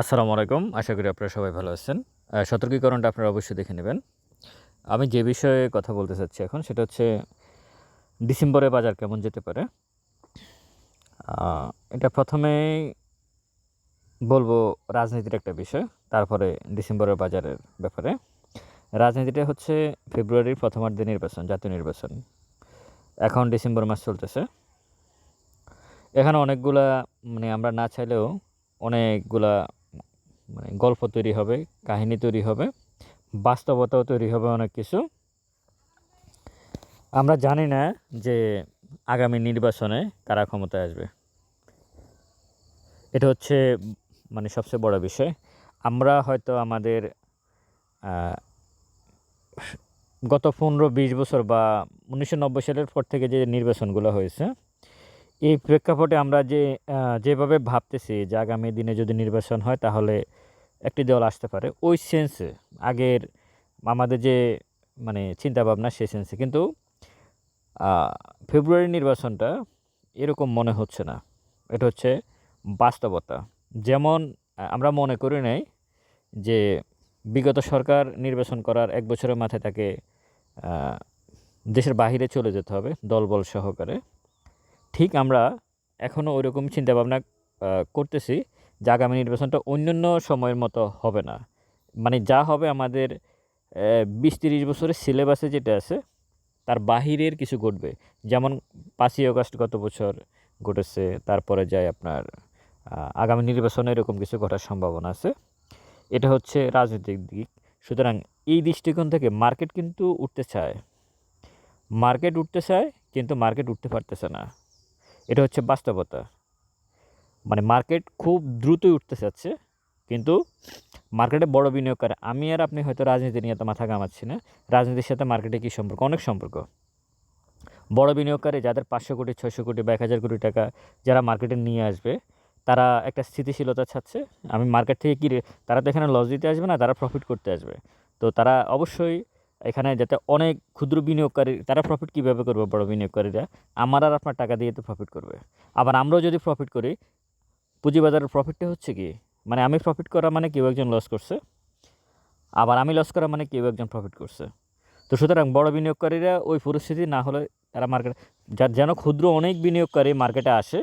আসসালামু আলাইকুম। আশা করি আপনারা সবাই ভালো আছেন। সতর্কীকরণটা আপনারা অবশ্যই দেখে নেবেন। আমি যে বিষয়ে কথা বলতে চাচ্ছি এখন সেটা হচ্ছে ডিসেম্বরে বাজার কেমন যেতে পারে? এটা প্রথমেই বলব রাজনীতির একটা বিষয়, তারপরে ডিসেম্বরের বাজারের ব্যাপারে। রাজনীতিটা হচ্ছে ফেব্রুয়ারির প্রথমার্ধে নির্বাচন, জাতীয় নির্বাচন। এখন ডিসেম্বর মাস চলতেছে। এখানে অনেকগুলা মানে আমরা না চাইলেও অনেকগুলা মানে গল্প তৈরি হবে, কাহিনী তৈরি হবে, বাস্তবতাও তৈরি হবে অনেক কিছু। আমরা জানি না যে আগামী নির্বাচনে কারা ক্ষমতায় আসবে। এটা হচ্ছে মানে সবচেয়ে বড় বিষয়। আমরা হয়তো আমাদের গত পনেরো বিশ বছর বা উনিশশো নব্বই সালের পর থেকে যে নির্বাচনগুলো হয়েছে এই প্রেক্ষাপটে আমরা যে যেভাবে ভাবতেছি যে আগামী দিনে যদি নির্বাচন হয় তাহলে একটি দল আসতে পারে, ওই সেন্সে আগের আমাদের যে মানে চিন্তাভাবনা সেই সেন্সে কিন্তু ফেব্রুয়ারি নির্বাচনটা এরকম মনে হচ্ছে না। এটা হচ্ছে বাস্তবতা। যেমন আমরা মনে করি নাই যে বিগত সরকার নির্বাচন করার এক বছরের মাথায় তাকে দেশের বাহিরে চলে যেতে হবে দলবল সহকারে। ঠিক আমরা এখনও ওই রকম চিন্তাভাবনা করতেছি যে আগামী নির্বাচনটা অন্যান্য সময়ের মতো হবে না। মানে যা হবে আমাদের বিশ তিরিশ বছরের সিলেবাসে যেটা আছে, তার বাহিরের কিছু ঘটবে। যেমন পাঁচই আগস্ট গত বছর ঘটেছে, তারপরে যায় আপনার আগামী নির্বাচনে এরকম কিছু ঘটার সম্ভাবনা আছে। এটা হচ্ছে রাজনৈতিক দিক। সুতরাং এই দৃষ্টিকোণ থেকে মার্কেট কিন্তু উঠতে চায়। মার্কেট উঠতে চায়, কিন্তু মার্কেট উঠতে পারতেছে না। এটা হচ্ছে বাস্তবতা। মানে মার্কেট খুব দ্রুতই উঠতে চাচ্ছে কিন্তু মার্কেটে বড় বিনিয়োগকারী, আমি আর আপনি হয়তো রাজনীতি নিয়ে তো মাথা ঘামাচ্ছি না, রাজনীতির সাথে মার্কেটে কী সম্পর্ক? অনেক সম্পর্ক। বড় বিনিয়োগকারী যাদের পাঁচশো কোটি, ছয়শো কোটি বা এক হাজার কোটি টাকা যারা মার্কেটে নিয়ে আসবে, তারা একটা স্থিতিশীলতা ছাড়ছে। আমি মার্কেট থেকে কী তারা তো এখানে লস দিতে আসবে না, তারা প্রফিট করতে আসবে। তো তারা অবশ্যই এখানে যাতে অনেক ক্ষুদ্র বিনিয়োগকারী, তারা প্রফিট কীভাবে করবে বড় বিনিয়োগকারীরা? আমার আর আপনার টাকা দিয়ে তো প্রফিট করবে। আবার আমরাও যদি প্রফিট করি, পুঁজিবাজারের প্রফিটটা হচ্ছে কি? মানে আমি প্রফিট করা মানে কেউ একজন লস করছে, আবার আমি লস করা মানে কেউ একজন প্রফিট করছে। তো সুতরাং বড় বিনিয়োগকারীরা ওই পরিস্থিতি না হলে তারা মার্কেট যেন ক্ষুদ্র অনেক বিনিয়োগকারী মার্কেটে আসে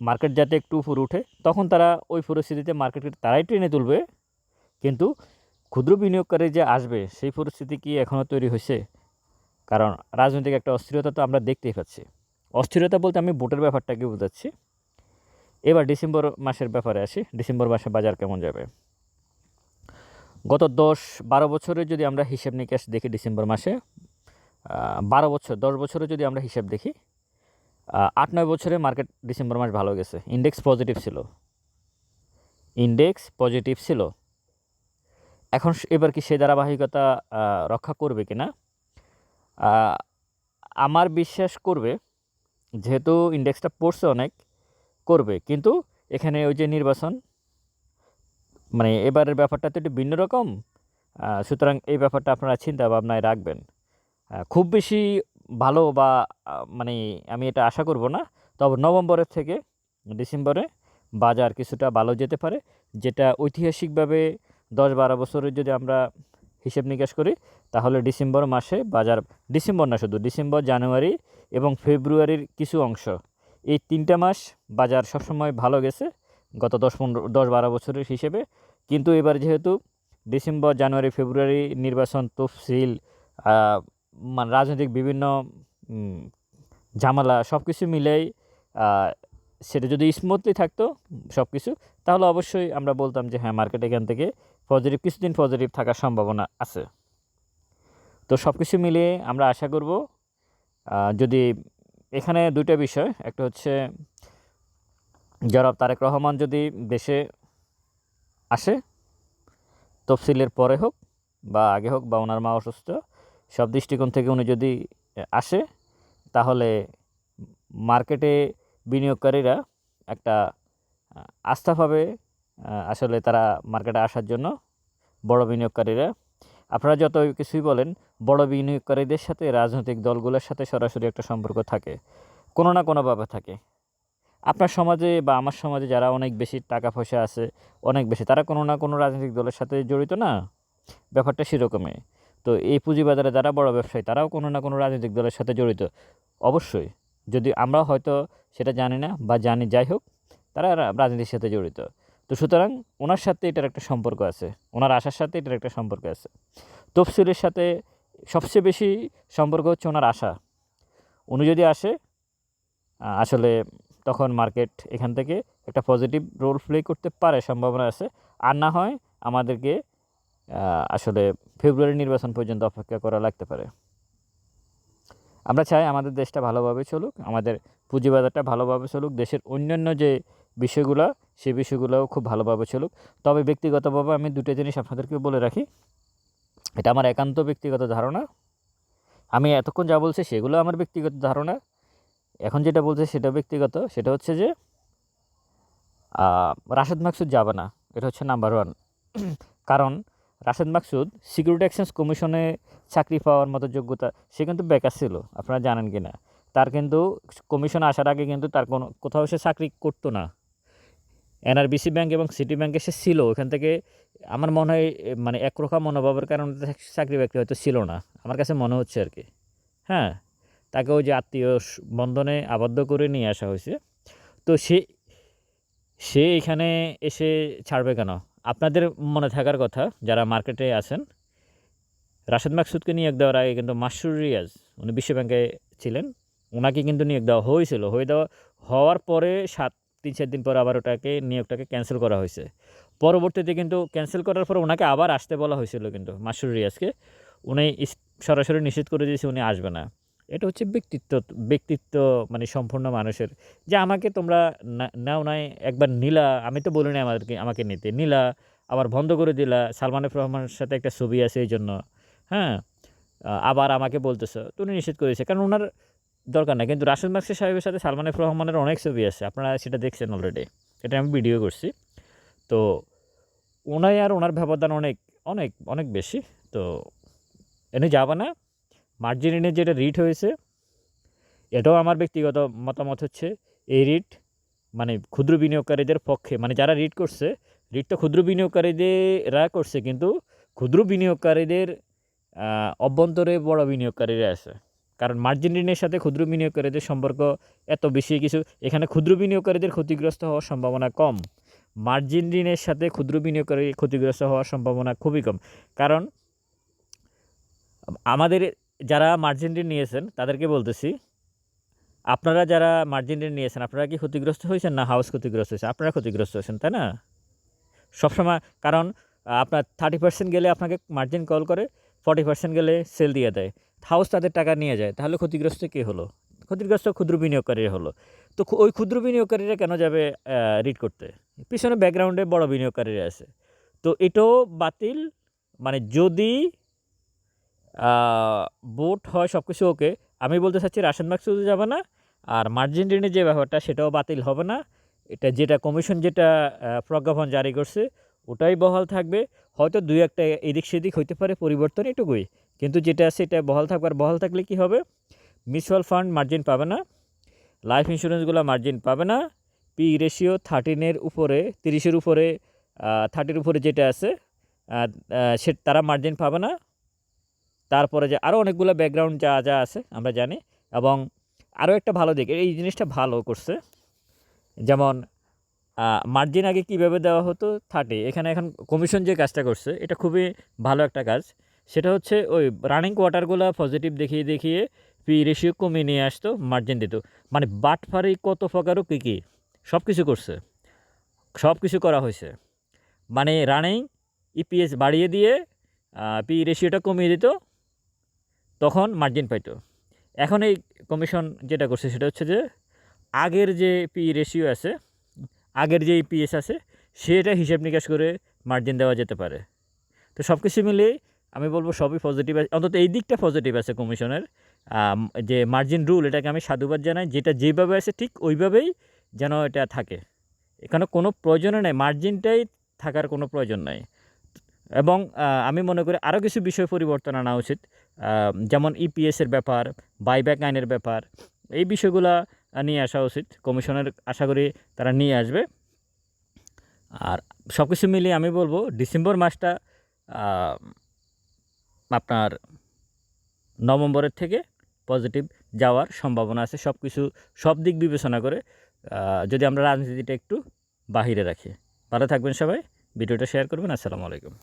মার্কেট যাতে একটু উপরে উঠে, তখন তারা ওই পরিস্থিতিতে মার্কেটকে তারাই টেনে তুলবে। কিন্তু ক্ষুদ্র বিনিয়োগকারী যে আসবে, সেই পরিস্থিতি কি এখনও তৈরি হয়েছে? কারণ রাজনৈতিক একটা অস্থিরতা তো আমরা দেখতেই পাচ্ছি। অস্থিরতা বলতে আমি ভোটের ব্যাপারটাকে বোঝাচ্ছি। এবার ডিসেম্বর মাসের ব্যাপারে আসি। ডিসেম্বর মাসে বাজার কেমন যাবে? গত দশ বারো বছরে যদি আমরা হিসাব নিকাশ দেখি ডিসেম্বর মাসে বারো বছর, দশ বছরে যদি আমরা হিসেব দেখি আট নয় বছরে মার্কেট ডিসেম্বর মাস ভালো গেছে। ইন্ডেক্স পজিটিভ ছিল। ইন্ডেক্স পজিটিভ ছিল। এখন এবার কি সে ধারাবাহিকতা রক্ষা করবে কি না আমার বিশ্বাস করবে, যেহেতু ইন্ডেক্সটা পড়ছে অনেক, করবে। কিন্তু এখানে ওই যে নির্বাচন মানে এবারের ব্যাপারটা তো একটু ভিন্ন রকম সুতরাং এই ব্যাপারটা আপনারা চিন্তা ভাবনায় রাখবেন খুব বেশি ভালো বা মানে আমি এটা আশা করব না, তবে নভেম্বরের থেকে ডিসেম্বরে বাজার কিছুটা ভালো যেতে পারে, যেটা ঐতিহাসিকভাবে দশ বারো বছরের যদি আমরা হিসেব নিকাশ করি, তাহলে ডিসেম্বর মাসে বাজার, ডিসেম্বর না শুধু, ডিসেম্বর, জানুয়ারি এবং ফেব্রুয়ারির কিছু অংশ। এই তিনটা মাস বাজার সবসময় ভালো গেছে গত দশ পনেরো দশ বারো বছরের হিসেবে। কিন্তু এবার যেহেতু ডিসেম্বর, জানুয়ারি, ফেব্রুয়ারি নির্বাচন তফসিল মানে রাজনৈতিক বিভিন্ন ঝামেলা সব কিছু মিলেই সেটা যদি স্মুথলি থাকতো সব কিছু তাহলে অবশ্যই আমরা বলতাম যে হ্যাঁ মার্কেট এখান থেকে পজিটিভ কিছুদিন পজিটিভ থাকার সম্ভাবনা আছে। তো সব কিছু মিলিয়ে আমরা আশা করব যদি এখানে দুইটা বিষয়, একটা হচ্ছে জনাব তারেক রহমান যদি দেশে আসে, তফসিলের পরে হোক বা আগে হোক বা ওনার মা অসুস্থ, সব দৃষ্টিকোণ থেকে উনি যদি আসে, তাহলে মার্কেটে বিনিয়োগকারীরা একটা আস্থা পাবে আসলে তারা মার্কেটে আসার জন্য বড় বিনিয়োগকারীরা। আপনারা যত কিছুই বলেন, বড় বিনিয়োগকারীদের সাথে রাজনৈতিক দলগুলোর সাথে সরাসরি একটা সম্পর্ক থাকে, কোনো না কোনোভাবে থাকে। আপনার সমাজে বা আমার সমাজে যারা অনেক বেশি টাকা পয়সা আছে, অনেক বেশি, তারা কোনো না কোনো রাজনৈতিক দলের সাথে জড়িত না? ব্যাপারটা সেরকমই। তো এই পুঁজিবাজারে যারা বড় ব্যবসায়ী, তারাও কোনো না কোনো রাজনৈতিক দলের সাথে জড়িত। অবশ্যই, যদি আমরা হয়তো সেটা জানি না বা জানি যাই হোক, তারা রাজনীতির সাথে জড়িত। তো সুতরাং ওনার সাথে এটার একটা সম্পর্ক আছে, ওনার আশার সাথে এটার একটা সম্পর্ক আছে। তফসিলের সাথে সবচেয়ে বেশি সম্পর্ক হচ্ছে ওনার আশা। উনি যদি আসে আসলে তখন মার্কেট এখান থেকে একটা পজিটিভ রোল প্লে করতে পারে, সম্ভাবনা আছে। আর না হয় আমাদেরকে আসলে ফেব্রুয়ারি নির্বাচন পর্যন্ত অপেক্ষা করা লাগতে পারে। আমরা চাই আমাদের দেশটা ভালোভাবে চলুক, আমাদের পুঁজিবাজারটা ভালোভাবে চলুক, দেশের অন্যান্য যে বিষয়গুলো, সেই বিষয়গুলোও খুব ভালোভাবে চলুক। তবে ব্যক্তিগতভাবে আমি দুটো জিনিস আপনাদেরকে বলে রাখি। এটা আমার একান্ত ব্যক্তিগত ধারণা। আমি এতক্ষণ যা বলছি সেগুলো আমার ব্যক্তিগত ধারণা। এখন যেটা বলছে সেটা ব্যক্তিগত। সেটা হচ্ছে যে রাশেদ মাকসুদ যাবে না। এটা হচ্ছে নাম্বার ওয়ান। কারণ রাশেদ মাকসুদ সিকিউরিটি এক্সচেঞ্জ কমিশনে চাকরি পাওয়ার মতো যোগ্যতা, সে কিন্তু বেকার ছিল, আপনারা জানেন কি না তার কিন্তু কমিশন আসার আগে কিন্তু তার কোনো, কোথাও সে চাকরি করতো না। এনআরবিসি ব্যাংক এবং সিটি ব্যাংকে সে ছিল। ওখান থেকে আমার মনে হয় মানে একরকম মনোভাবের কারণে চাকরি বাকরি হয়তো ছিল না। আমার কাছে মনে হচ্ছে আর কি। হ্যাঁ তাকে ওই যে আত্মীয় বন্ধনে আবদ্ধ করে নিয়ে আসা হয়েছে। তো সে সে এখানে এসে ছাড়বে কেন? আপনাদের মনে থাকার কথা, যারা মার্কেটে আছেন, রাশেদ মাকসুদকে নিয়োগ দেওয়ার আগে কিন্তু মাসুর রিয়াজ, উনি বিশ্ব ব্যাংকে ছিলেন ওনাকে কিন্তু নিয়োগ দেওয়া হয়েছিল। হয়ে দেওয়া হওয়ার পরে সাত তিন চার দিন পর আবার ওটাকে, নিয়োগটাকে ক্যান্সেল করা হয়েছে। পরবর্তীতে কিন্তু ক্যান্সেল করার পর ওনাকে আবার আসতে বলা হয়েছিল কিন্তু মাসুর রিয়াজকে। উনি সরাসরি নিষেধ করে দিয়েছে, উনি আসবে না। এটা হচ্ছে ব্যক্তিত্ব ব্যক্তিত্ব মানে সম্পূর্ণ মানুষের। যে আমাকে তোমরা নাও নাই, একবার নীলা, আমি তো বলি না আমাদেরকে, আমাকে নিতে। নীলা আবার বন্ধ করে দিলা, সালমান এফ রহমানের সাথে একটা ছবি আছে এই জন্য হ্যাঁ আবার আমাকে বলতেছো, তো উনি নিষেধ করেছে। কারণ ওনার দরকার নাই। কিন্তু রাশেদ মাকসি সাহেবের সাথে সালমান এফ রহমানের অনেক ছবি আছে। আপনারা সেটা দেখছেন অলরেডি এটা আমি ভিডিও করছি। তো ওনাই আর ওনার ব্যবধান অনেক অনেক অনেক বেশি। তো এনে যাবে না। মার্জিন ঋণের যেটা রিট হয়েছে, এটাও আমার ব্যক্তিগত মতামত হচ্ছে, এই রিট মানে ক্ষুদ্র বিনিয়োগকারীদের পক্ষে মানে যারা রিট করছে রিটটা ক্ষুদ্র বিনিয়োগকারীদেররা করছে, কিন্তু ক্ষুদ্র বিনিয়োগকারীদের অভ্যন্তরে বড় বিনিয়োগকারীরা আছে। কারণ মার্জিন ঋণের সাথে ক্ষুদ্র বিনিয়োগকারীদের সম্পর্ক এত বেশি কিছু, এখানে ক্ষুদ্র বিনিয়োগকারীদের ক্ষতিগ্রস্ত হওয়ার সম্ভাবনা কম। মার্জিন ঋণের সাথে ক্ষুদ্র বিনিয়োগকারী ক্ষতিগ্রস্ত হওয়ার সম্ভাবনা খুবই কম। কারণ আমাদের যারা মার্জিন ঋণ নিয়েছেন, তাদেরকে বলতেছি, আপনারা যারা মার্জিন ঋণ নিয়েছেন, আপনারা কি ক্ষতিগ্রস্ত হয়েছেন না হাউস ক্ষতিগ্রস্ত হয়েছে? আপনারা ক্ষতিগ্রস্ত হয়েছেন, তাই না? সবসময়, কারণ, আপনার থার্টি পার্সেন্ট গেলে আপনাকে মার্জিন কল করে ফর্টি পার্সেন্ট গেলে সেল দিয়ে দেয়। হাউস তাদের টাকা নিয়ে যায়, তাহলে ক্ষতিগ্রস্ত কে হলো? ক্ষতিগ্রস্ত ক্ষুদ্র বিনিয়োগকারীরা হলো। তো ওই ক্ষুদ্র বিনিয়োগকারীরা কেন যাবে রিড করতে? পিছনে ব্যাকগ্রাউন্ডে বড় বিনিয়োগকারীরা আছে। তো এটাও বাতিল মানে যদি বোট হয় সব কিছু ওকে আমি বলতে চাচ্ছি রাশন শুধু যাবে না, আর মার্জিন ঋণের যে ব্যাপারটা সেটাও বাতিল হবে না। এটা যেটা কমিশন যেটা প্রজ্ঞাপন জারি করছে, ওটাই বহাল থাকবে। হয়তো দুই একটা এদিক সেদিক হইতে পারে পরিবর্তন এটুকুই। কিন্তু যেটা আছে এটা বহাল থাকবে আর বহাল থাকলে কি হবে? মিউচুয়াল ফান্ড মার্জিন পাবে না লাইফ ইন্স্যুরেন্সগুলো মার্জিন পাবে না পি রেশিও থার্টিনের উপরে তিরিশের উপরে থার্টির উপরে যেটা আছে সে, তারা মার্জিন পাবে না। তারপরে যে আরও অনেকগুলো ব্যাকগ্রাউন্ড যা যা আছে, আমরা জানি। এবং আরও একটা ভালো দিক, এই জিনিসটা ভালো করছে। যেমন মার্জিন আগে কীভাবে দেওয়া হতো? থার্টি এখানে এখন কমিশন যে কাজটা করছে, এটা খুবই ভালো একটা কাজ। সেটা হচ্ছে ওই রানিং কোয়ার্টারগুলো পজিটিভ দেখিয়ে দেখিয়ে পি রেশিও কমিয়ে নিয়ে আসতো মার্জিন দিত। মানে বাটফারি কত প্রকারও কী কী সব কিছু করছে। সব কিছু করা হয়েছে। মানে রানিং ইপিএস বাড়িয়ে দিয়ে পি রেশিওটা কমিয়ে দিত, তখন মার্জিন পাইতো। এখন এই কমিশন যেটা করছে সেটা হচ্ছে যে, আগের যে পি রেশিও আছে, আগের যে ইপিএস আছে, সেটা হিসাব নিকাশ করে মার্জিন দেওয়া যেতে পারে। তো সব কিছু মিলিয়ে আমি বলব সবই পজিটিভ আছে অন্তত এই দিকটা পজিটিভ আছে কমিশনের। যে মার্জিন রুল এটাকে আমি সাধুবাদ জানাই, যেটা যেভাবে আছে ঠিক ওইভাবেই যেন এটা থাকে। এখানে কোনো প্রয়োজনে নেই মার্জিনটাই থাকার কোনো প্রয়োজন নাই। এবং আমি মনে করি আরও কিছু বিষয় পরিবর্তন আনা উচিত। যেমন ইপিএসের ব্যাপার বাইব্যাক আইনের ব্যাপার, এই বিষয়গুলা নিয়ে আসা উচিত। কমিশনের আশা করি তারা নিয়ে আসবে। আর সব কিছু মিলিয়ে আমি বলব, ডিসেম্বর মাসটা আপনার নভেম্বরের থেকে পজিটিভ যাওয়ার সম্ভাবনা আছে। সব কিছু সব দিক বিবেচনা করে যদি আমরা রাজনীতিটা একটু বাহিরে রাখি। ভালো থাকবেন সবাই। ভিডিওটা শেয়ার করবেন। আসসালামু আলাইকুম।